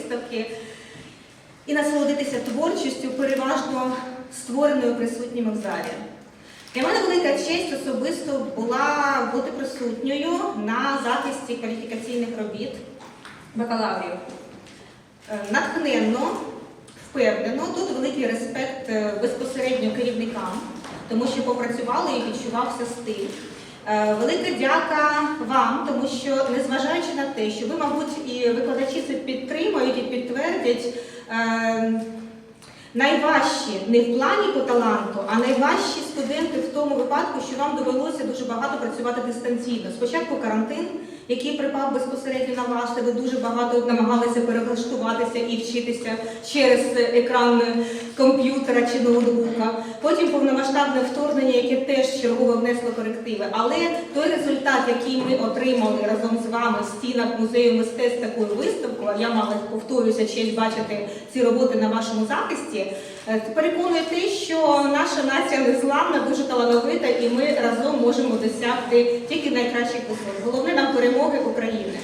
виставки і насолодитися творчістю, переважно створеною присутніми в залі. Для мене велика честь особисто була бути присутньою на захисті кваліфікаційних робіт бакалаврів. Е, Натхненно, впевнено, тут великий респект е, безпосередньо керівникам, тому що попрацювали і відчувався стиль. Е, Велика дяка вам, тому що незважаючи на те, що ви, мабуть, і викладачі це підтримують і підтвердять. е, Найважчі не в плані по таланту, а найважчі студенти в тому випадку, що вам довелося дуже багато працювати дистанційно. Спочатку карантин, який припав безпосередньо на вас, ви дуже багато намагалися перелаштуватися і вчитися через екран комп'ютера чи ноутбука. Потім повномасштабне вторгнення, яке теж чергово внесло корективи. Але той результат, який ми отримали разом з вами в стінах музею мистецтв такою виставкою, я мала повторюся честь бачити ці роботи на вашому захисті. Е, Переконує те, що наша нація незламна, дуже талановита, і ми разом можемо досягти тільки найкращих висот. Головне нам перемоги України.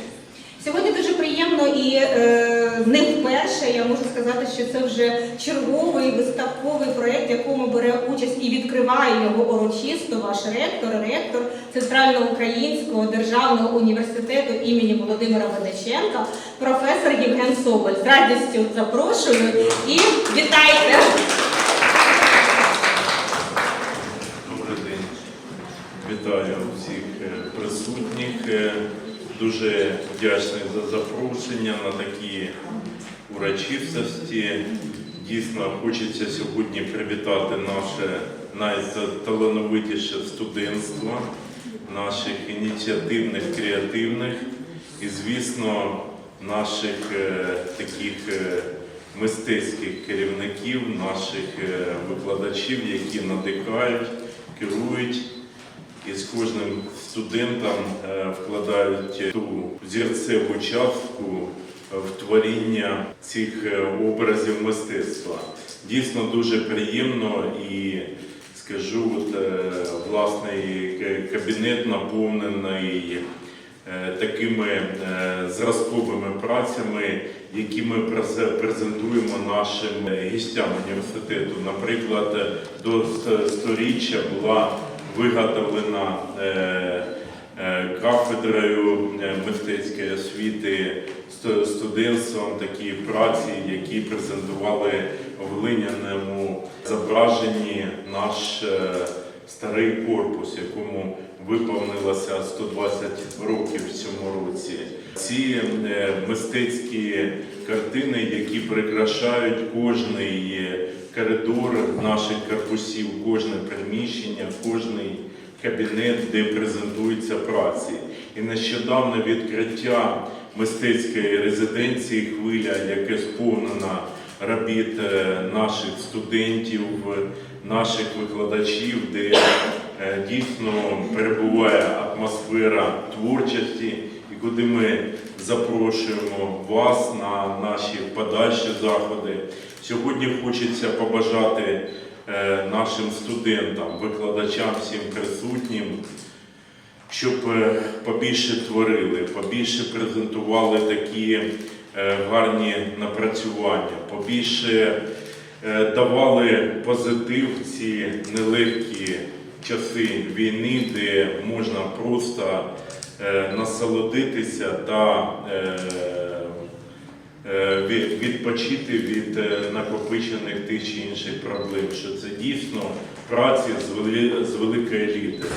Сьогодні дуже приємно і е, не вперше я можу сказати, що це вже черговий виставковий проєкт, в якому бере участь і відкриває його урочисто ваш ректор, ректор Центрального українського державного університету імені Володимира Вениченка, професор Євген Соболь. З радістю запрошую і вітайте! Добрий день. Вітаю всіх е, присутніх. Е, Дуже вдячний за запрошення на такі урочистості. Дійсно, хочеться сьогодні привітати наше найталановитіше студентство, наших ініціативних, креативних і, звісно, наших е, таких е, мистецьких керівників, наших е, викладачів, які надихають, керують і з кожним студентом е, вкладають ту зірцеву частку в творіння цих е, образів мистецтва. Дійсно дуже приємно і скажу, от, е, власний кабінет наповнений е, такими е, зразковими працями, які ми презентуємо нашим е, гостям університету. Наприклад, е, до сторіччя була виготовлена е, е, кафедрою е, мистецької освіти студентством такі праці, які презентували в глиняному зображенні наш старий корпус, якому виповнилося 120 років в цьому році. Ці мистецькі картини, які прикрашають кожний коридор наших корпусів, кожне приміщення, кожний кабінет, де презентуються праці. І нещодавне відкриття мистецької резиденції хвиля, яке сповнена робіт е, наших студентів, наших викладачів, де е, дійсно перебуває атмосфера творчості, і куди ми запрошуємо вас на наші подальші заходи. Сьогодні хочеться побажати е, нашим студентам, викладачам, всім присутнім, щоб е, побільше творили, побільше презентували такі е, гарні напрацювання, побільше давали позитив ці нелегкі часи війни, де можна просто насолодитися та е, е, від- відпочити від е, накопичених тих чи інших проблем, що це дійсно праці з, з великої літери.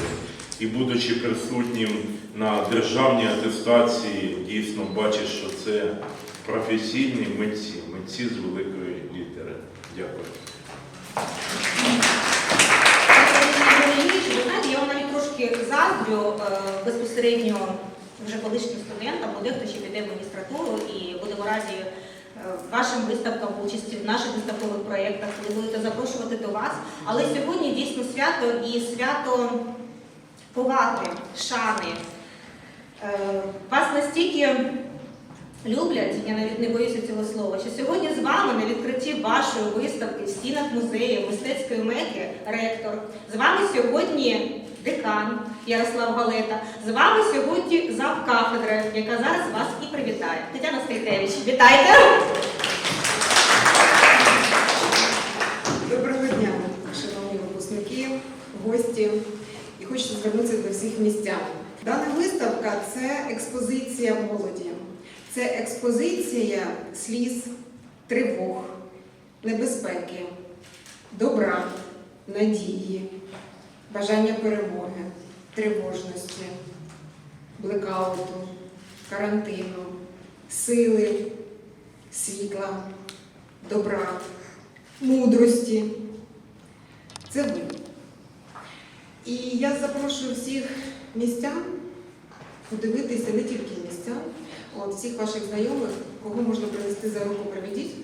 І будучи присутнім на державній атестації, дійсно бачиш, що це професійні митці, митці з великої літери. Дякую. Ви знаєте, я вам навіть трошки заздрю е, безпосередньо вже колишнім студентам, бо дехто ще піде в магістратуру і будемо раді е, вашим виставкам, участі в наших виставкових проєктах, коли будете запрошувати до вас. Але сьогодні дійсно свято і свято поваги, шани. Е, Вас настільки люблять, я навіть не боюся цього слова, що сьогодні з вами на відкритті вашої виставки в стінах музею мистецької меки ректор. З вами сьогодні декан, Ярослав Галета. З вами сьогодні завкафедри, яка зараз вас і привітає. Тетяна Скритевич, вітайте! Доброго дня, шановні випускники, гості. І хочу звернутися до всіх містян. Дана виставка це експозиція молоді, це експозиція сліз, тривог, небезпеки, добра, надії, бажання перемоги, тривожності, блекауту, карантину, сили, світла, добра, мудрості. Це ви. І я запрошую всіх містян подивитися не тільки містян, от всіх ваших знайомих, кого можна привести за руку, приведіть.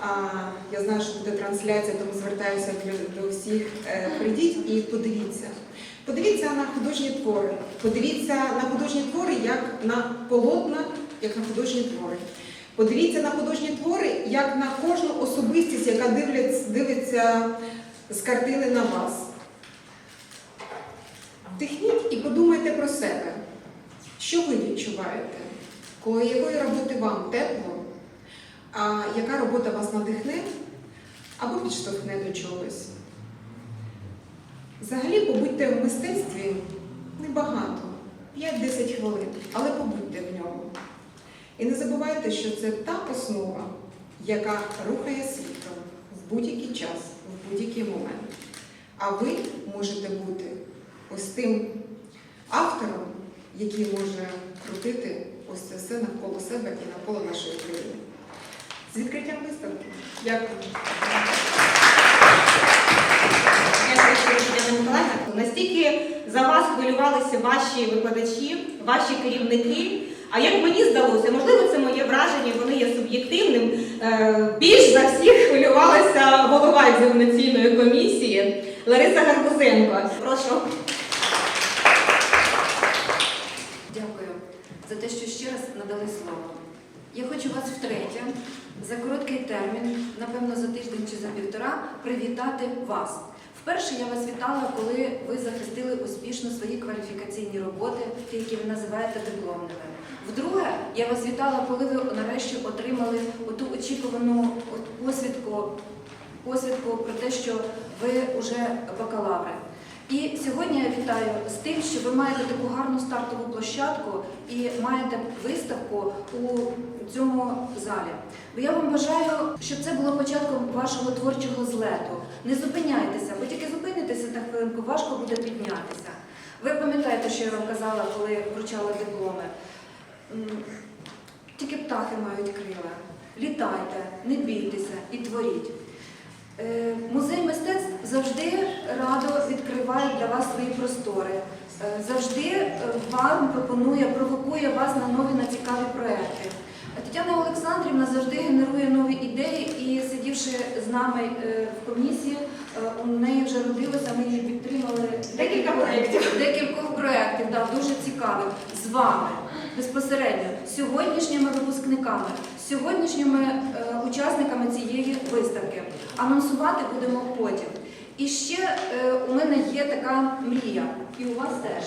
А, я знаю, що буде трансляція, тому звертаюся до, всіх. Е, прийдіть і подивіться. Подивіться на художні твори. Подивіться на художні твори як на полотна, як на художні твори. Подивіться на художні твори як на кожну особистість, яка дивляться, дивиться з картини на вас. Дихніть і подумайте про себе, що ви відчуваєте, коли якої роботи вам тепло, а яка робота вас надихне або підштовхне до чогось. Взагалі побудьте в мистецтві небагато, 5-10 хвилин, але побудьте в ньому. І не забувайте, що це та основа, яка рухає світом в будь-який час, в будь-який момент. А ви можете бути ось тим автором, який може крутити ось це все навколо себе і навколо нашої країни. З відкриттям виставки. Дякую Тетяна Миколаївна. Настільки за вас хвилювалися ваші викладачі, ваші керівники. А як мені здалося, можливо, це моє враження, вони є суб'єктивним. е, Більш за всіх хвилювалася голова екзаменаційної комісії Лариса Гарбузенко. Прошу. Дякую за те, що ще раз надали слово. Я хочу вас втретє, за короткий термін, напевно, за тиждень чи за півтора, привітати вас. Вперше я вас вітала, коли ви захистили успішно свої кваліфікаційні роботи, які ви називаєте дипломними. Вдруге, я вас вітала, коли ви нарешті отримали ту очікувану посвідку, посвідку про те, що ви вже бакалаври. І сьогодні я вітаю з тим, що ви маєте таку гарну стартову площадку і маєте виставку у цьому залі. Бо я вам бажаю, щоб це було початком вашого творчого злету. Не зупиняйтеся, бо тільки зупинитеся на хвилинку, важко буде піднятися. Ви пам'ятаєте, що я вам казала, коли вручала дипломи? Тільки птахи мають крила. Літайте, не бійтеся і творіть. Е, Музей мистецтв завжди радо відкриває для вас свої простори, Е, завжди е, вам пропонує, провокує вас на нові на цікаві проекти. Тетяна Олександрівна завжди генерує нові ідеї і сидівши з нами е, в комісії, е, у неї вже родилося, ми її підтримали Декілька проєктів. декількох проєктів, да, дуже цікавих з вами безпосередньо, сьогоднішніми випускниками, сьогоднішніми е, учасниками цієї виставки. Анонсувати будемо потім. І ще у мене є така мрія, і у вас теж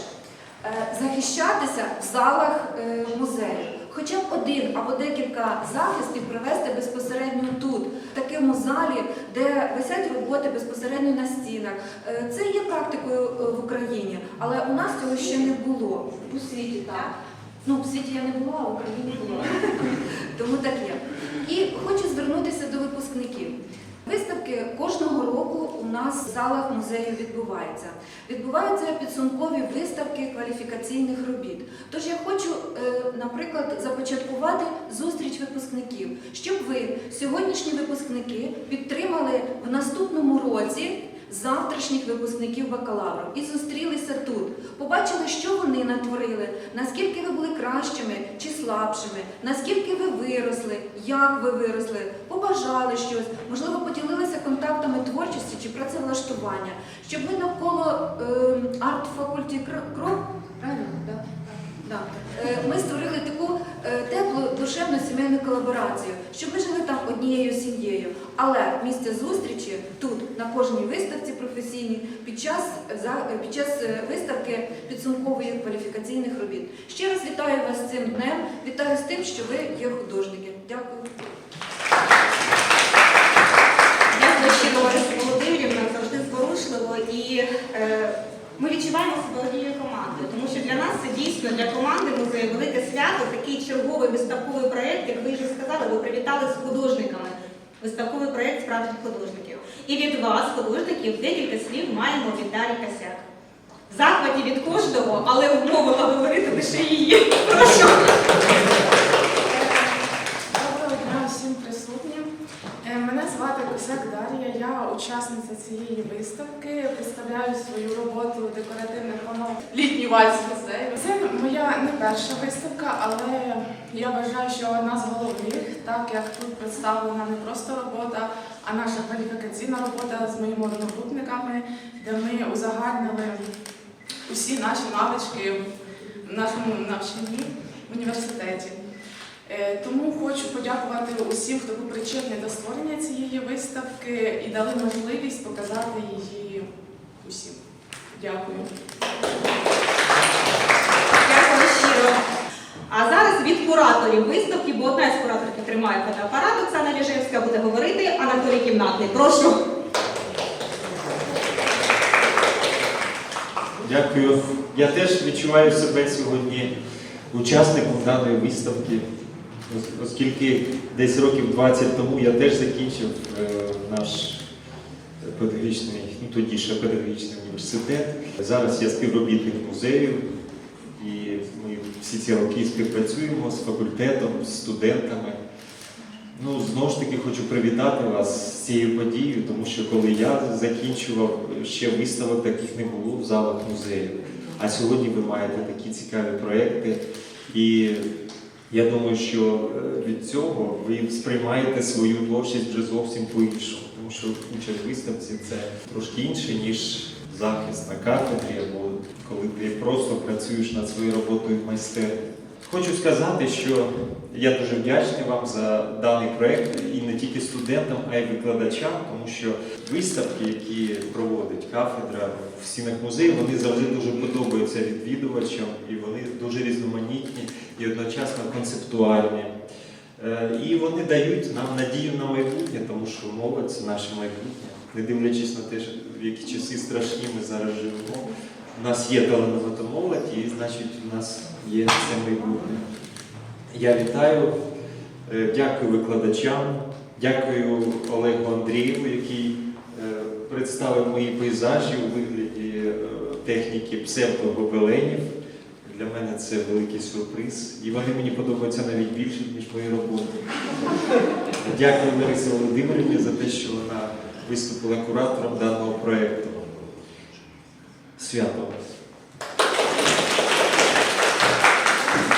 захищатися в залах музею. Хоча б один або декілька захистів провести безпосередньо тут, в такому залі, де висять роботи безпосередньо на стінах. Е, Це є практикою е, в Україні, але у нас цього ще не було у світі. Так ну в світі я не була, а в Україні була. Тому так є. І хочу звернутися до випускників. Виставки кожного року у нас в залах музею відбуваються. Відбуваються підсумкові виставки кваліфікаційних робіт. Тож я хочу, е, наприклад, започаткувати зустріч випускників, щоб ви, сьогоднішні випускники, підтримали в наступному році завтрашніх випускників бакалавру і зустрілися тут. Побачили, що вони натворили, наскільки ви були кращими чи слабшими, наскільки ви виросли, як ви виросли, побажали щось, можливо, поділилися контактами творчості чи працевлаштування, щоб ми навколо е, арт-факульті крок, правильно? Да? Да. Е, Ми створили таку теплу, душевну сімейну колаборацію, щоб ми жили там однією сім'єю. Але місце зустрічі тут, на кожній виставці професійній, під час, за- під час е, виставки підсумкової кваліфікаційних робіт. Ще раз вітаю вас з цим днем. Вітаю з тим, що ви є художники. Дякую щиро, Лариса Володимирівна, завжди зворушливо. І е, ми відчуваємо себе однією командою, тому що для нас це дійсно для команди музею велике свято, такий черговий виставковий проєкт, як ви вже сказали, ви привітали з художниками. Виставковий проєкт справжніх художників. І від вас, художників, декілька слів маємо Дарі Косяк. В захваті від кожного, але умовила говорити лише її. Прошу. Доброго дня всім присутнім. Е, Мене звати Косяк Дар'я, я учасниця цієї виставки. Представляю свою роботу декоративних панов літній вальс музею. Це моя не перша виставка, але я вважаю, що одна з головних, так як тут представлена не просто робота, а наша кваліфікаційна робота з моїми одногрупниками, де ми узагальнили усі наші навички в нашому навчанні в університеті. Е, Тому хочу подякувати усім, хто був причетний до створення цієї виставки і дали можливість показати її усім. Дякую. Дякую щиро. А зараз від кураторів виставки, бо одна із кураторів тримає фотоапарат, Оксана Ліжевська буде говорити, Анатолій Кімнатний. Прошу. Дякую. Я теж відчуваю себе сьогодні учасником даної виставки, оскільки десь років 20 тому я теж закінчив е, наш педагогічний, ну тоді ще педагогічний університет. Зараз я співробітник музею, і ми всі ці роки співпрацюємо з факультетом, з студентами. Ну, знову ж таки хочу привітати вас з цією подією, тому що коли я закінчував, ще виставок таких не було в залах музею. А сьогодні ви маєте такі цікаві проекти. І я думаю, що е, від цього ви сприймаєте свою творчість вже зовсім по-іншому. Тому що участь виставці це трошки інше, ніж захист на кафедрі, або коли ти просто працюєш над своєю роботою в майстерні. Хочу сказати, що я дуже вдячний вам за даний проект і не тільки студентам, а й викладачам, тому що виставки, які проводить кафедра в стінах музею, вони завжди дуже подобаються відвідувачам, і вони дуже різноманітні і одночасно концептуальні. Е, І вони дають нам надію на майбутнє, тому що молодь це наше майбутнє. Не дивлячись на те, в які часи страшні ми зараз живемо. У нас є талановита молодь, і значить у нас є це майбутнє. Я вітаю, е, дякую викладачам, дякую Олегу Андрієву, який е, представив мої пейзажі у вигляді е, техніки псевдогобеленів. Для мене це великий сюрприз. І вони мені подобаються навіть більше, ніж мої роботи. Дякую Ларисі Володимирівні за те, що вона виступила куратором даного проєкту. Свято вас!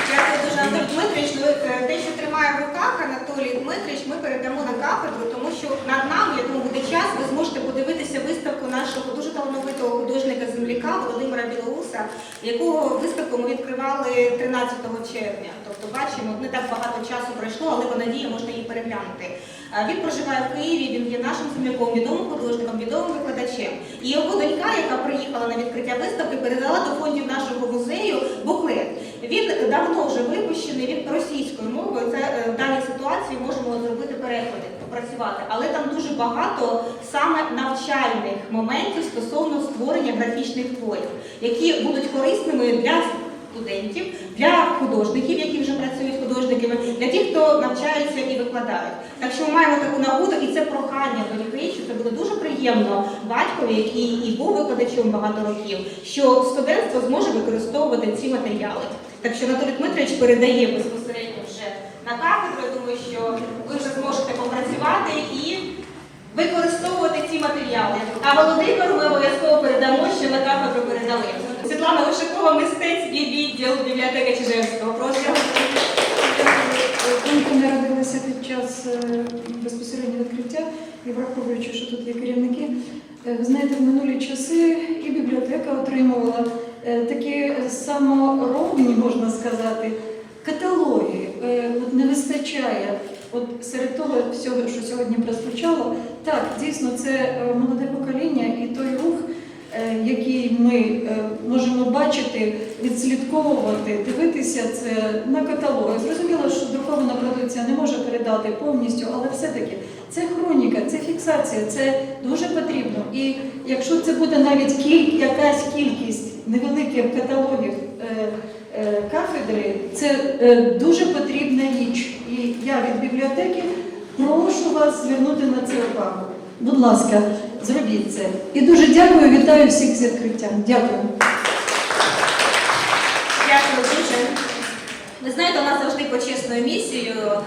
Дякую дуже, Анатолій Дмитрович. Ну, е, те, що тримає в руках Анатолій Дмитрович, ми передамо на кафедру, тому що над нами, я думаю, буде час, ви зможете подивитися виставку нашого дуже талановитого художника-земляка Володимира Білоуса, якого виставку ми відкривали 13 червня. Тобто, бачимо, не так багато часу пройшло, але по надії можна її переглянути. Він проживає в Києві, він є нашим земляком, відомим художником, відомим викладачем. І його донька, яка приїхала на відкриття виставки, передала до фондів нашого музею буклет. Він давно вже випущений, він російською мовою. Це е, в даній ситуації можемо зробити переклади, попрацювати. Але там дуже багато саме навчальних моментів стосовно створення графічних творів, які будуть корисними для студентів, для художників, які вже працюють художниками, для тих, хто навчається викладають. Так що ми маємо таку нагоду, і це прохання до дітей, що це буде дуже приємно батькові, який і був викладачем багато років, що студентство зможе використовувати ці матеріали. Так що Анатолій Дмитрович передає безпосередньо вже на кафедру. Я думаю, що ви вже зможете попрацювати і використовувати ці матеріали. А Володимиру ми обов'язково передамо, що на кафедру передали. Світлана Ушакова, мистецький відділ бібліотеки Чижевського. Прошу. Думка народилася під час е, безпосереднього відкриття і враховуючи, що тут є керівники. Е, Ви знаєте, в минулі часи і бібліотека отримувала е, такі саморобні, можна сказати, каталоги от не вистачає. От серед того всього, що сьогодні прозвучало, так, дійсно, це молоде покоління і той рух, який ми е, можемо бачити, відслідковувати, дивитися це на каталоги. Зрозуміло, що друкована продукція не може передати повністю, але все-таки це хроніка, це фіксація, це дуже потрібно. І якщо це буде навіть кіль, якась кількість невеликих каталогів е, е, кафедри, це е, дуже потрібна річ. І я від бібліотеки прошу вас звернути на це увагу. Будь ласка, зробіть це. І дуже дякую, вітаю всіх з відкриттям. Дякую. Дякую дуже. Ви знаєте, у нас завжди почесною місією е,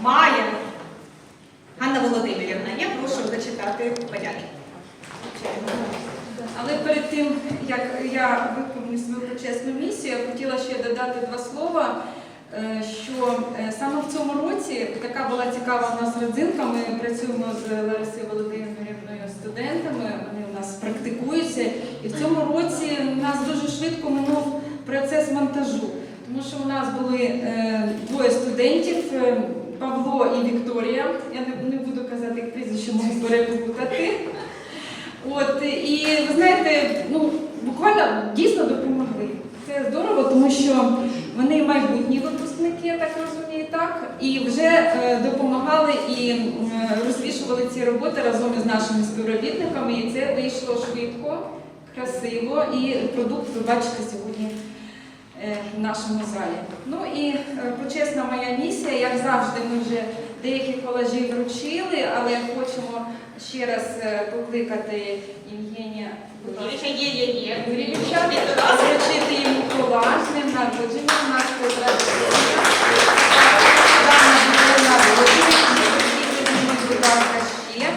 має Ганна Володимирівна. Я прошу зачитати подяки. Але перед тим, як я виконую свою почесну місію, я хотіла ще додати два слова. Е, Що е, саме в цьому році така була цікава у нас родзинка. Ми працюємо з Ларисою Володимирівною студентами. Вони у нас практикуються, і в цьому році у нас дуже швидко минув процес монтажу, тому що у нас були е, двоє студентів. Павло і Вікторія. Я не, не буду казати їх прізвище, можу переплутати. От і ви знаєте, ну буквально дійсно допомогли. Це здорово, тому що вони майбутні випускники, я так розумію, так і вже е, допомагали і м, розвішували ці роботи разом із нашими співробітниками. І це вийшло швидко, красиво. І продукт ви бачите сьогодні е, в нашому залі. Ну і е, почесна моя місія, як завжди, ми вже деякі колажі вручили, але хочемо ще раз е, покликати Євгенія Юрійовича є, є, є. Юрійовича, вручити йому колаж, з ним народження будь ласка, ще.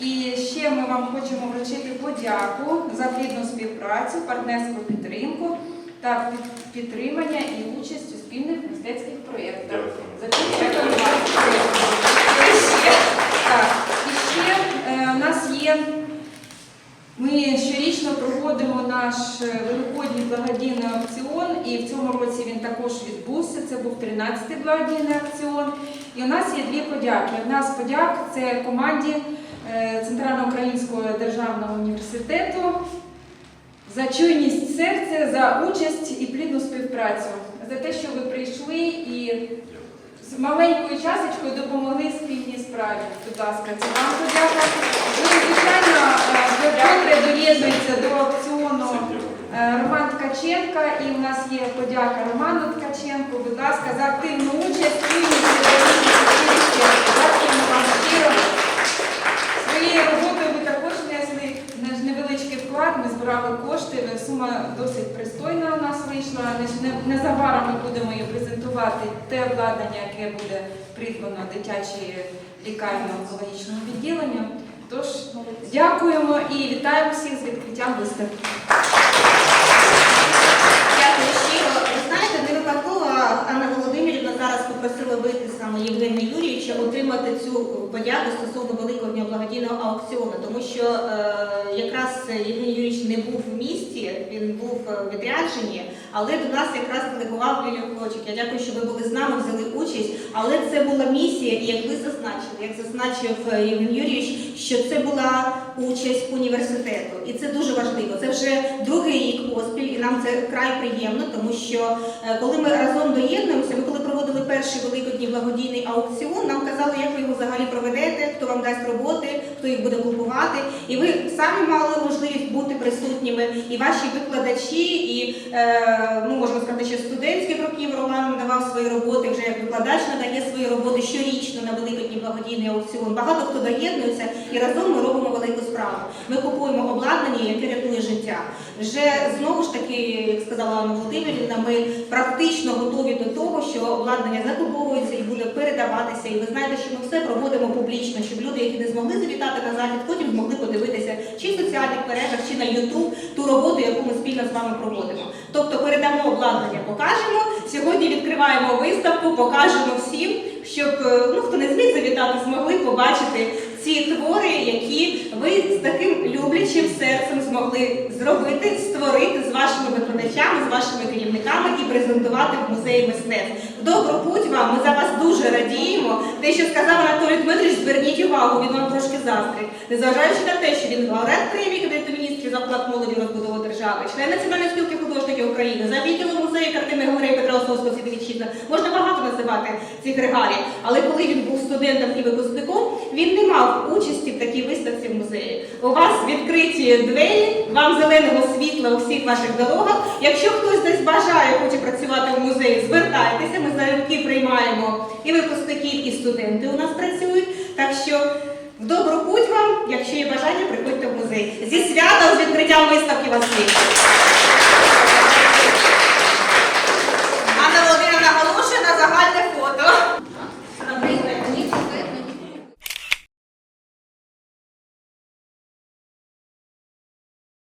І ще ми вам хочемо вручити подяку за плідну співпрацю, партнерську підтримку та підтримання і участь у спільних мистецьких проєктах. Дякую. За що. І ще, е, у нас є ми проводимо наш е, великодній благодійний аукціон, і в цьому році він також відбувся. Це був 13-й благодійний аукціон. І у нас є дві подяки. Одна з подяк це команді е, Центрально-Українського державного університету за чуйність серця, за участь і плідну співпрацю, за те, що ви прийшли і з маленькою часточкою допомогли спільній справі. Будь ласка, це вам подяка. Ну і звичайно, е, вкотре доєднується до аукціону е, Роман Ткаченка, і у нас є подяка Роману Ткаченку. Будь ласка, за активну участь, активність. Дякуємо вам щиро. Своєю роботою ви також внесли наш невеличкий вклад. Ми збирали кошти. Сума досить пристойна у нас вийшла. Не- не- Незабаром ми будемо її презентувати те обладнання, яке буде придбано дитячої лікарні онкологічного відділення. Тож дякуємо і вітаємо всіх з відкриттям виставки. Дякую щиро. Ви знаєте, не випадково Анна Володимирівна зараз попросила вийти саме Євгенія Юрійовича отримати цю подяку стосовно великого дня благодійного аукціону, тому що е, якраз Євгеній Юрійович не був в місті, він був е, в відрядженні, але до нас якраз делегував Лілію Клочик. Я дякую, що ви були з нами, взяли участь. Але це була місія, і як ви зазначили, як зазначив е, Євген Юрійович, що це була участь університету, і це дуже важливо. Це вже другий рік поспіль, і нам це вкрай приємно, тому що е, коли ми разом доєднуємося, ми коли проводили перший великодній благодійний аукціон, нам казали, як ви його взагалі проведете, хто вам дасть роботи, хто їх буде купувати. І ви самі мали можливість бути присутніми, і ваші викладачі, і е, ну можна сказати, що студентських років Роман надавав свої роботи, вже як викладач надає свої роботи щорічно на великодній благодійний аукціон. Багато хто доєднується, і разом ми робимо велику справу. Ми купуємо обладнання, яке рятує життя. Вже знову ж таки, як сказала Анна Володимирівна, ми практично готові до того, що обладнання закуповується і буде передаватися. І ви знаєте, що ми все проводимо публічно, щоб люди, які не змогли завітати на захід, потім змогли подивитися чи в соціальних мережах, чи на YouTube ту роботу, яку ми спільно з вами проводимо. Тобто передамо обладнання, покажемо. Сьогодні відкриваємо виставку, покажемо всім, щоб е, ну хто не зміг завітати, змогли побачити ці твори, які ви з таким люблячим серцем змогли зробити, створити з вашими викладачами, з вашими керівниками і презентувати в музеї мистецтв. Добру путь вам! Ми за вас дуже радіємо. Те, що сказав Анатолій Дмитрович, зверніть увагу, він вам трошки заздрить. Незважаючи на те, що він лауреат премії Кабінету міністрів за вклад молоді в розбудову держави, член Національної спілки художників України, за відділом музею картини галереї Петра Осовського світи Можна багато називати цих регалій. Але коли він був студентом і випускником, він не мав участі в такій виставці в музеї. У вас відкриті двері, вам зеленого світла у всіх ваших дорогах. Якщо хтось десь бажає, хоче працювати в музеї, звертайтеся. Залюбки приймаємо і випускників, і студенти у нас працюють. Так що в добру путь вам, якщо є бажання, приходьте в музей. Зі святом, з відкриттям виставки вас всіх!